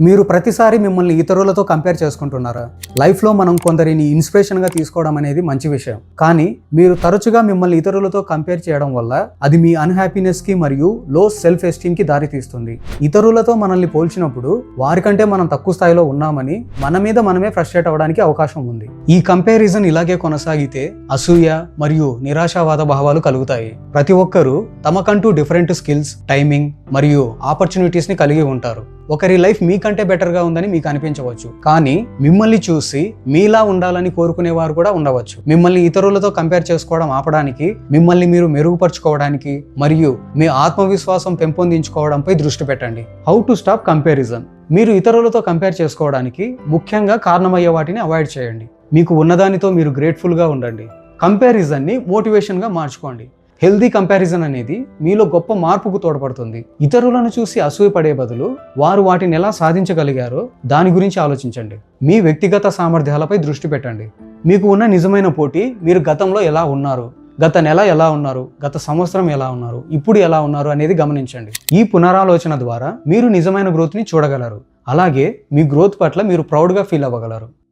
మీరు ప్రతిసారి మిమ్మల్ని ఇతరులతో కంపేర్ చేసుకుంటున్నారా? లైఫ్లో మనం కొందరిని ఇన్స్పిరేషన్గా తీసుకోవడం అనేది మంచి విషయం. కానీ మీరు తరచుగా మిమ్మల్ని ఇతరులతో కంపేర్ చేయడం వల్ల అది మీ అన్హ్యాపీనెస్కి మరియు లో సెల్ఫ్ ఎస్టీమ్కి దారితీస్తుంది. ఇతరులతో మనల్ని పోల్చినప్పుడు వారికంటే మనం తక్కువ స్థాయిలో ఉన్నామని మన మీద మనమే ఫ్రస్ట్రేట్ అవ్వడానికి అవకాశం ఉంది. ఈ కంపారిజన్ ఇలాగే కొనసాగితే అసూయ మరియు నిరాశావాద భావాలు కలుగుతాయి. ప్రతి ఒక్కరూ తమకంటూ డిఫరెంట్ స్కిల్స్ టైమింగ్ మరియు ఆపర్చునిటీస్ని కలిగి ఉంటారు. ఒకరి లైఫ్ మీకంటే బెటర్గా ఉందని మీకు అనిపించవచ్చు. కానీ మిమ్మల్ని చూసి మీలా ఉండాలని కోరుకునేవారు కూడా ఉండవచ్చు. మిమ్మల్ని ఇతరులతో కంపేర్ చేసుకోవడం ఆపడానికి మిమ్మల్ని మీరు మెరుగుపరచుకోవడానికి మరియు మీ ఆత్మవిశ్వాసం పెంపొందించుకోవడంపై దృష్టి పెట్టండి. హౌ టు స్టాప్ కంపారిజన్ మీరు ఇతరులతో కంపేర్ చేసుకోవడానికి ముఖ్యంగా కారణమయ్యే వాటిని అవాయిడ్ చేయండి. మీకు ఉన్నదానితో మీరు గ్రేట్ఫుల్గా ఉండండి. కంపారిజన్ని మోటివేషన్గా మార్చుకోండి. హెల్దీ కంపారిజన్ అనేది మీలో గొప్ప మార్పుకు తోడ్పడుతుంది. ఇతరులను చూసి అసూయపడే బదులు వారు వాటిని ఎలా సాధించగలిగారో దాని గురించి ఆలోచించండి. మీ వ్యక్తిగత సామర్థ్యాలపై దృష్టి పెట్టండి. మీకు ఉన్న నిజమైన పోటీ మీరు గతంలో ఎలా ఉన్నారు? గత నెల ఎలా ఉన్నారు? గత సంవత్సరం ఎలా ఉన్నారు? ఇప్పుడు ఎలా ఉన్నారు అనేది గమనించండి. ఈ పునరాలోచన ద్వారా మీరు నిజమైన గ్రోత్ని చూడగలరు. అలాగే మీ గ్రోత్ పట్ల మీరు ప్రౌడ్గా ఫీల్ అవ్వగలరు.